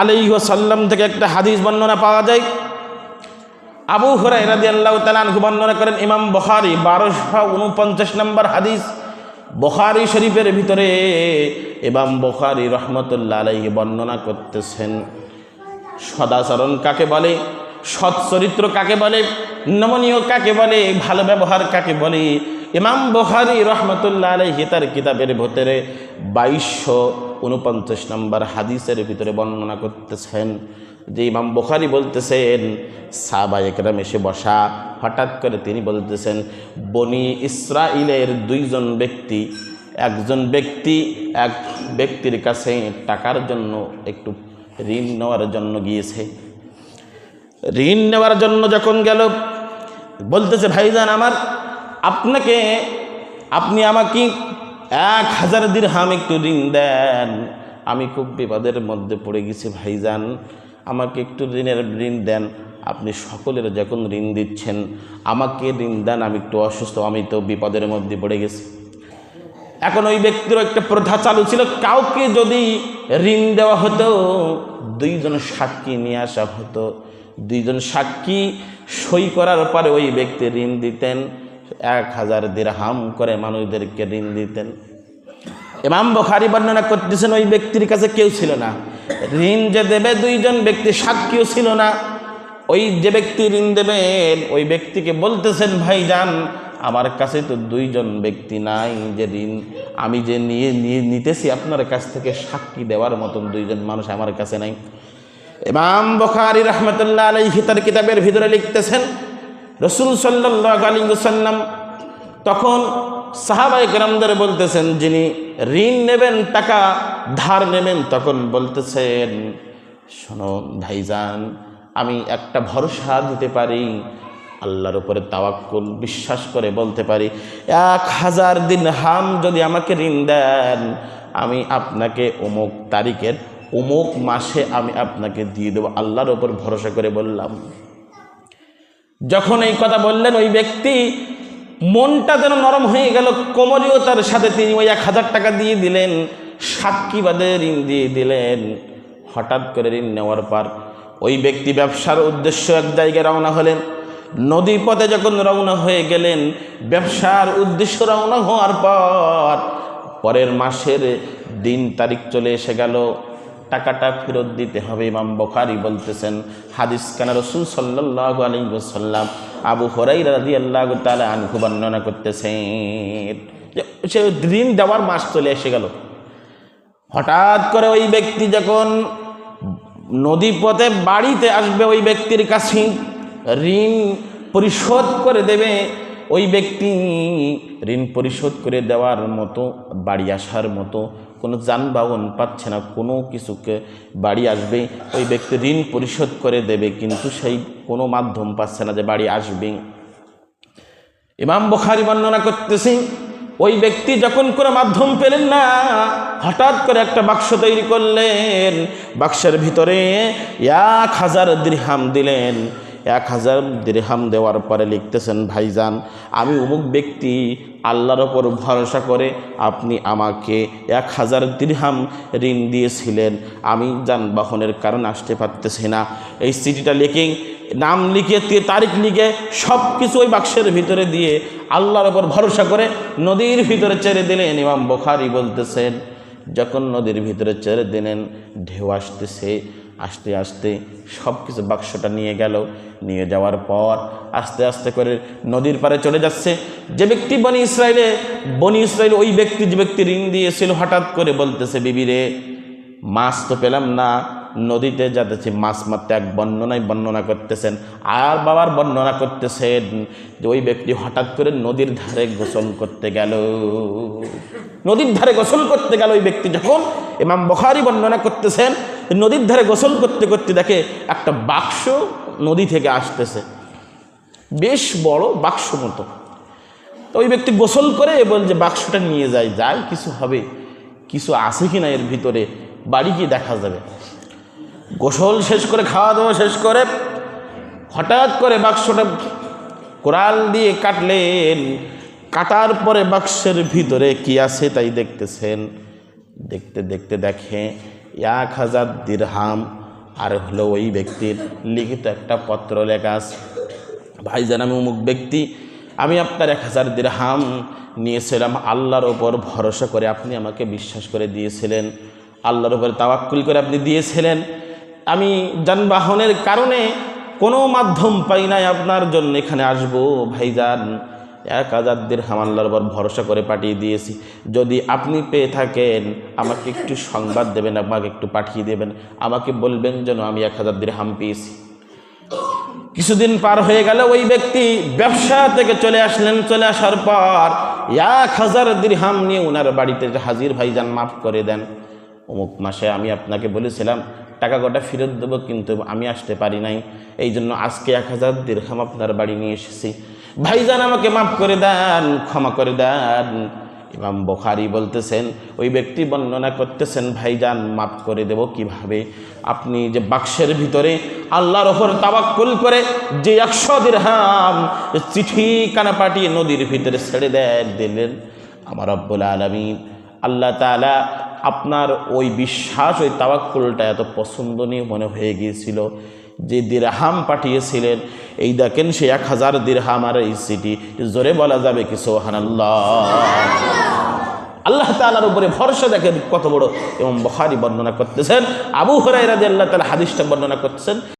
আলাইহি সাল্লাম থেকে একটা হাদিস বর্ণনা পাওয়া যায়। আবু হরাই রাজি আল্লাহ তালানহু বর্ণনা করেন, ইমাম বখারি বারোশো উনপঞ্চাশ নম্বর হাদিস, বখারি শরীফের ভিতরে ইমাম বখারি রহমতুল্লাহ আলাইহি বর্ণনা করতেছেন। সদাচরণ কাকে বলে? সৎ চরিত্র কাকে বলে? নমনীয় কাকে বলে? ভালো ব্যবহার কাকে বলে? ইমাম বখারি রহমতুল্লাহ আলাইহি তার কিতাবের ভিতরে বাইশশো উনপঞ্চাশ নম্বর হাদিসের ভিতরে বর্ণনা করতেছেন যে ইমাম বোখারি বলতেছেন সাবা একরাম এসে বসা। হঠাৎ করে তিনি বলতেছেন, বনি ইসরাইলের দুইজন ব্যক্তি, একজন ব্যক্তি, এক ব্যক্তির কাছে টাকার জন্য একটু ঋণ নেওয়ার জন্য গিয়েছে। ঋণ নেওয়ার জন্য যখন গেল, বলতেছে, ভাইজান, আমার আপনাকে, আপনি আমাকে এক হাজার দিরহাম একটু ঋণ দেন। আমি খুব বিপদের মধ্যে পড়ে গেছি ভাইজান। আমাকে একটু ঋণের ঋণ দেন। আপনি সকলের যখন ঋণ দিচ্ছেন, আমাকে ঋণ দেন। আমি একটু অসুস্থ, আমি তো বিপদের মধ্যে পড়ে গেছি। এখন ওই ব্যক্তিরও একটা প্রথা চালু ছিল, কাউকে যদি ঋণ দেওয়া হতো, দুইজন সাক্ষী নিয়ে আসা হতো। দুইজন সাক্ষী সই করার পরে ওই ব্যক্তি ঋণ দিতেন। এক হাজার দিরহাম করে মানুষদেরকে ঋণ দিতেন। ইমাম বখারি বর্ণনা করতেছেন, ওই ব্যক্তির কাছে কেউ ছিল না। ঋণ যে দেবে দুইজন ব্যক্তি, সাক্ষীও ছিল না। ওই যে ব্যক্তি ঋণ দেবেন, ওই ব্যক্তিকে বলতেছেন ভাই যান আমার কাছে তো দুইজন ব্যক্তি নাই যে ঋণ আমি যে নিয়ে নিয়ে নিতেছি, আপনার কাছ থেকে সাক্ষী দেওয়ার মতন দুইজন মানুষ আমার কাছে নাই। ইমাম বখারি রহমতুল্লাহ আলাইহি তার কিতাবের ভিতরে লিখতেছেন রসুল সাল্লাহ আলী সাল্লাম তখন সাহাবাই গ্রামদের বলতেছেন, যিনি ঋণ নেবেন, টাকা ধার নেবেন, তখন বলতেছেন, শোনো ভাইজান, আমি একটা ভরসা দিতে পারি, আল্লাহর উপরে তাওয়াক্কুল বিশ্বাস করে বলতে পারি, এক হাজার দিন হাম যদি আমাকে ঋণ দেন, আমি আপনাকে অমুক তারিখের, অমুক মাসে আমি আপনাকে দিয়ে দেবো। আল্লাহর ওপর ভরসা করে বললাম। যখন এই কথা বললেন ওই ব্যক্তি, মনটা যেন নরম হয়ে গেল কোমলীয়তার সাথে তিনি ওই এক হাজার টাকা দিয়ে দিলেন সাক্ষী সাক্ষীবাদে ঋণ দিয়ে দিলেন। হঠাৎ করে ঋণ নেওয়ার পর ওই ব্যক্তি ব্যবসার উদ্দেশ্য এক জায়গায় রওনা হলেন। নদী পথে যখন রওনা হয়ে গেলেন, ব্যবসার উদ্দেশ্য রওনা হওয়ার পর পরের মাসের দিন তারিখ চলে এসে গেল। টাকাটা ফেরত দিতে হবে। ইমাম বখারি বলতেছেন, হাদিস কানা রসুল সাল্লাহ আলী সাল্লাম আবু হরাই রাজি আল্লাহ তালা আনহু বর্ণনা করতেছেন সে ঋণ দেওয়ার মাস চলে এসে গেল। হঠাৎ করে ওই ব্যক্তি যখন নদী পথে বাড়িতে আসবে, ওই ব্যক্তির কাছে ঋণ পরিশোধ করে দেবে ওই ব্যক্তি ঋণ পরিশোধ করে দেওয়ার মতো, বাড়ি আসার মতো কোনো যানবাহন পাচ্ছে না, কোনো কিছুকে বাড়ি আসবে, ওই ব্যক্তি ঋণ পরিশোধ করে দেবে, কিন্তু সেই কোনো মাধ্যম পাচ্ছে না যে বাড়ি আসবে। ইমাম বখারি বর্ণনা করতেছি, ওই ব্যক্তি যখন কোনো মাধ্যম পেলেন না, হঠাৎ করে একটা বাক্স তৈরি করলেন, বাক্সের ভিতরে এক হাজার দৃহাম দিলেন। এক হাজার দৃহাম দেওয়ার পরে লিখতেছেন, ভাইজান, আমি অমুক ব্যক্তি, আল্লাহর ওপর ভরসা করে আপনি আমাকে এক হাজার দৃহাম ঋণ দিয়েছিলেন। আমি যানবাহনের কারণ আসতে পারতেছি না। এই চিঠিটা লিখে, নাম লিখে তারিখ লিখে সব কিছু ওই বাক্সের ভিতরে দিয়ে আল্লাহর ওপর ভরসা করে নদীর ভিতরে ছেড়ে দিলেন। ইমাম বখারি বলতেছেন, যখন নদীর ভিতরে ছেড়ে দিলেন, ঢেউ আসতেছে আস্তে আস্তে সব কিছু বাক্সটা নিয়ে গেল। নিয়ে যাওয়ার পর আস্তে আস্তে করে নদীর পারে চলে যাচ্ছে। যে ব্যক্তি বনি ইসরায়েলে বনি ইসরায়েল ওই ব্যক্তি যে ব্যক্তি ঋণ দিয়েছিল, হঠাৎ করে বলতেছে বিবিরে মাছ তো পেলাম না। নদীতে যাতেছি মাছ মারতে এক বর্ণনায় বর্ণনা করতেছেন। আর বাবার বর্ণনা করতেছেন যে ওই ব্যক্তি হঠাৎ করে নদীর ধারে গোসল করতে গেল। নদীর ধারে গোসল করতে গেল ওই ব্যক্তি যখন। ইমাম বখারি বর্ণনা করতেছেন নদীর ধারে গোসল করতে করতে দেখে একটা বাক্স নদী থেকে আসতেছে। বেশ বড় বাক্স মতো। তো ওই ব্যক্তি গোসল করে বলছে বাক্সটা নিয়ে যায় যায় কিছু হবে, কিছু আছে কি না এর ভিতরে, বাড়ি গিয়ে দেখা যাবে। গোসল শেষ করে খাওয়া দাওয়া শেষ করে, হঠাৎ করে বাক্সটা কোরাল দিয়ে কাটলেন। কাটার পরে বাক্সের ভিতরে কি আছে তাই দেখতেছেন? দেখতে দেখতে দেখে এক হাজার দিরহাম, আর হলো ওই ব্যক্তির লিখিত একটা পত্র লেখা ভাইজান, আমি অমুক ব্যক্তি, আমি আপনার এক হাজার দিরহাম নিয়েছিলাম, আল্লাহর ওপর ভরসা করে আপনি আমাকে বিশ্বাস করে দিয়েছিলেন, আল্লাহর ওপর তাওয়াক্কুল করে আপনি দিয়েছিলেন। আমি যানবাহনের কারণে কোনো মাধ্যম পাই নাই আপনার জন্য এখানে আসব, ভাইজান। এক হাজার দিরহাম আল্লাহর ওপর ভরসা করে পাঠিয়ে দিয়েছি। যদি আপনি পেয়ে থাকেন, আমাকে একটু সংবাদ দেবেন, আমাকে একটু পাঠিয়ে দেবেন। আমাকে বলবেন যেন আমি এক হাজার দিরহাম পেয়েছি। কিছুদিন পার হয়ে গেল, ওই ব্যক্তি ব্যবসা থেকে চলে আসলেন। চলে আসার পর এক হাজার দিরহাম নিয়ে ওনার বাড়িতে হাজির ভাইজান মাফ করে দেন। অমুক মাসে আমি আপনাকে বলেছিলাম টাকা কটা ফেরত দেবো কিন্তু আমি আসতে পারি নাই। এই জন্য আজকে এক হাজার দিরহাম আপনার বাড়ি নিয়ে এসেছি। ভাইজান আমাকে মাফ করে দেন, ক্ষমা করে দেন। ইমাম বখারি বলতেছেন, ওই ব্যক্তি বর্ণনা করতেছেন, ভাইজান, মাফ করে দেব কীভাবে? আপনি যে বাক্সের ভিতরে আল্লাহর ওপর তাবাক্কুল করে যে একশো দিরহাম চিঠি কানা পাঠিয়ে নদীর ভিতরে ছেড়ে দেন দিলেন। আমার রব্বুল আলমিন, আল্লাহ তালা আপনার ওই বিশ্বাস, ওই তাবাক্কুলটা এত পছন্দনীয় মনে হয়ে গিয়েছিল। যে দিরহাম পাঠিয়েছিলেন, এই দেখেন সে এক হাজার দিরহাম আর এই সিটি। জোরে বলা যাবে কি সোহান আল্লাহ তালার উপরে ভরসা দেখেন কত বড়। এবং বহারি বর্ণনা করতেছেন, আবু হরাই রাজি আল্লাহ তালা হাদিসটা বর্ণনা করতেছেন